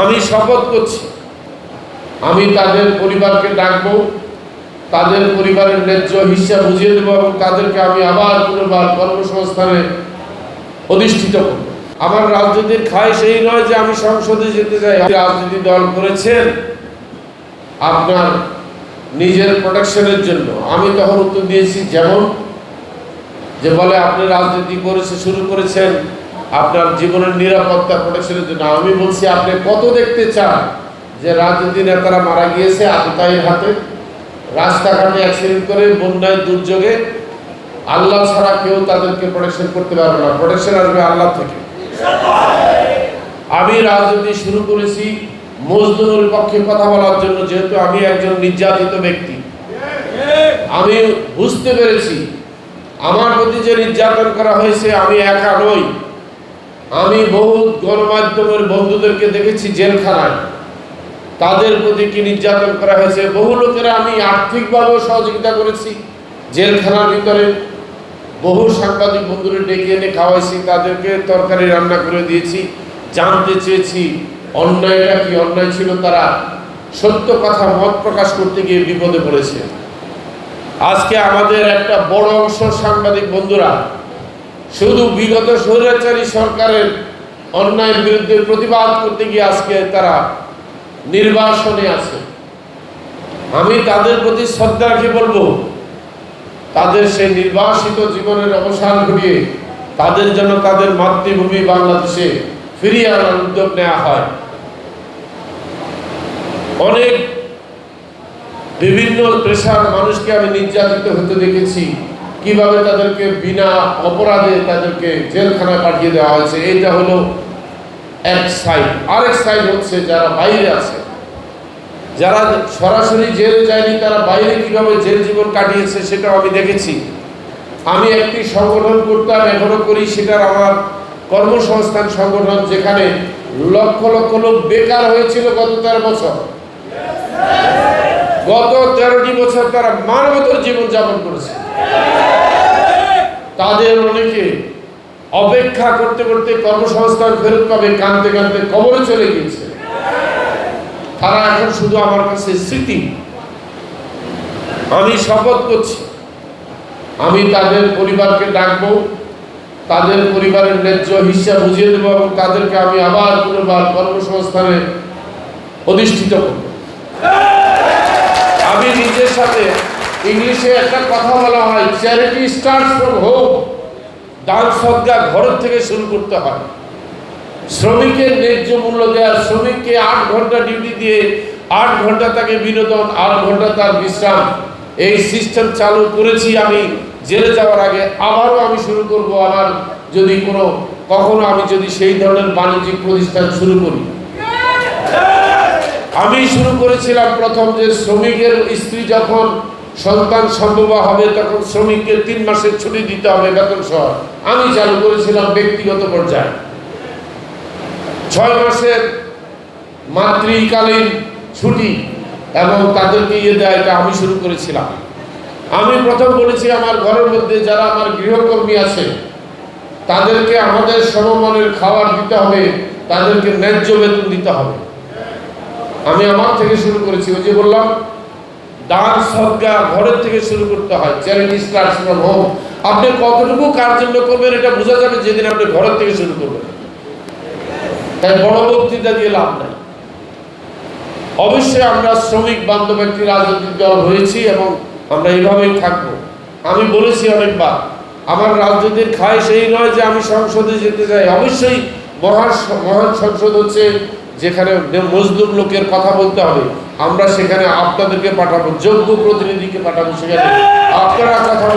আমি শপথ করছি। আমি তাদের পরিবারকে ডাকবো, তাদের পরিবারের ন্যায্য হিসা বুঝিয়ে দেবো এবং তাদেরকে আমি আবার পুনর্বার কর্মসংস্থানে অধিষ্ঠিত করব। আমার রাজনীতির খাই সেই নয় যে আমি সংসদে যেতে চাই। রাজনীতি দল করেছেন, আপনার নিজের প্রোটেকশনের জন্য। আমি তখন উত্তর দিয়েছি যেমন, যে বলে আপনি রাজনীতি করেছে, শুরু করেছেন আপনার জীবনের নিরাপত্তা প্রোটেকশনের জন্য। আমি বলছি, আপনি কত দেখতে চান যে রাজনীতি নেতারা মারা গিয়েছে আততায়ীর হাতে? রাস্তাঘাটে অ্যাক্সিডেন্ট করে, বন্যায় দুর্যোগে। আল্লাহ ছাড়া কেউ তাদেরকে প্রোটেকশন করতে পারবে না। প্রোটেকশন আসবে আল্লাহ থেকে। আমি রাজনীতি শুরু করেছি মজদুরের পক্ষে কথা বলার জন্য, যেহেতু আমি একজন নির্যাতিত ব্যক্তি। আমি বুঝতে পেরেছি, আমার প্রতি যে নির্যাতন করা হয়েছে, আমি একা নই। আমি বহু গণমাধ্যমের বন্ধুদেরকে দেখেছি জেলখানায়। তাদের প্রতি কি নির্যাতন করা হয়েছে? বহু লোকেরা আমি আর্থিকভাবেও সহযোগিতা করেছি জেলখানার ভিতরে। বহু সাংবাদিক বন্ধুরা ডেকে এনে খাওয়াইছি, তাদেরকে তরকারি রান্না করে দিয়েছি, জানতে চেয়েছি অন্যায়টা কি, অন্যায় ছিল তারা। সত্য কথা মত প্রকাশ করতে গিয়ে বিপদে পড়েছে। আজকে আমাদের একটা বড় অংশ সাংবাদিক বন্ধুরা শুধু বিগত স্বৈরাচারী সরকারের অন্যায়ের বিরুদ্ধে প্রতিবাদ করতে গিয়ে আজকে তারা নির্বাসনে আছে। আমি তাদের প্রতি শ্রদ্ধা রাখি বলব, তাদের সেই নির্বাসিত জীবনের অবসান ঘটিয়ে তাদের জন্য তাদের মাতৃভূমি বাংলাদেশে ফিরিয়ে আনার উদ্যোগ নেওয়া হয়। অনেক বিভিন্ন পেশার মানুষকে আমি নির্যাতিত হতে দেখেছি। কীভাবে তাদেরকে বিনা অপরাধে তাদেরকে জেলখানায় পাঠিয়ে দেওয়া হয়েছে, এইটা হলো এক সাইড। আরেক সাইড হচ্ছে যারা বাইরে আছে। যারা সরাসরি জেল যায়নি, তারা বাইরে কীভাবে জেল জীবন কাটিয়েছে সেটাও আমি দেখেছি। আমি একটি সংগঠন করতাম, এখনও করি, সেটার আমার কর্মসংস্থান সংগঠন, যেখানে লক্ষ লক্ষ লোক বেকার হয়েছিল গত তেরো বছর। গত তেরোটি বছর তারা মানবতর জীবন যাপন করেছে। তাদের অনেকে অপেক্ষা করতে করতে কর্মসংস্থান ফেরত পাবে কানতে কানতে কবরে চলে গিয়েছে। তারা এখন শুধু আমার কাছে স্মৃতি। আমি শপথ করছি, আমি তাদের পরিবারকে ডাকবো, তাদের পরিবারের ন্যায্য হিসা বুঝিয়ে দেবো এবং তাদেরকে আমি আবার পুনর্বার কর্মসংস্থানে অধিষ্ঠিত করব। আমি নিজের সাথে ইংলিশে একটা কথা বলা হয় চ্যারিটি স্টার্টস ফ্রম হোম দান সদ্গা ঘরের থেকে শুরু করতে হয়। শ্রমিকের ন্যায্য মূল্য দেওয়া শ্রমিককে আট ঘণ্টা ডিউটি দিয়ে আট ঘণ্টা তাকে বিনোদন, আট ঘণ্টা তার বিশ্রাম। এই সিস্টেম চালু করেছি আমি। জেলে যাওয়ার আগে আবারও আমি শুরু করব। আমার যদি কোনো, কখনো আমি যদি সেই ধরনের বাণিজ্যিক প্রতিষ্ঠান শুরু করি। আমি শুরু করেছিলাম প্রথম যে শ্রমিকের স্ত্রী যখন সন্তান সম্ভব হবে তখন শ্রমিককে তিন মাসের ছুটি দিতে হবে বেতন সহ। আমি চালু করেছিলাম ব্যক্তিগত পর্যায়ে। ছয় মাসের মাতৃকালীন ছুটি এবং তাদেরকে ইয়ে দেয় এটা আমি শুরু করেছিলাম। আমি প্রথম বলেছি আমার ঘরের মধ্যে যারা আমার গৃহকর্মী আছে, তাদেরকে আমাদের সমমানের খাবার দিতে হবে, তাদেরকে ন্যায্য বেতন দিতে হবে। আমি আমার থেকে শুরু করেছি, ওই যে বললাম দান সদ্গা ঘরের থেকে শুরু করতে হয়। চ্যারিটি স্টার্টস ফ্রম হোম আপনি কতটুকু কার করবেন এটা বোঝা যাবে যেদিন আপনি ঘরের থেকে শুরু করবেন। তাই বড় বক্তৃতা দিয়ে লাভ নাই। অবশ্যই আমরা শ্রমিক বান্ধব একটি রাজনৈতিক দল হয়েছি এবং আমরা এইভাবেই থাকব। আমি বলেছি অনেকবার, আমার রাজনীতির খায় সেই নয় যে আমি সংসদে যেতে চাই। অবশ্যই মহান মহান সংসদ হচ্ছে যেখানে মজদুর লোকের কথা বলতে হবে। আমরা সেখানে আপনাদেরকে পাঠাবো, যোগ্য প্রতিনিধিকে পাঠাবো সেখানে। আপনারা কথা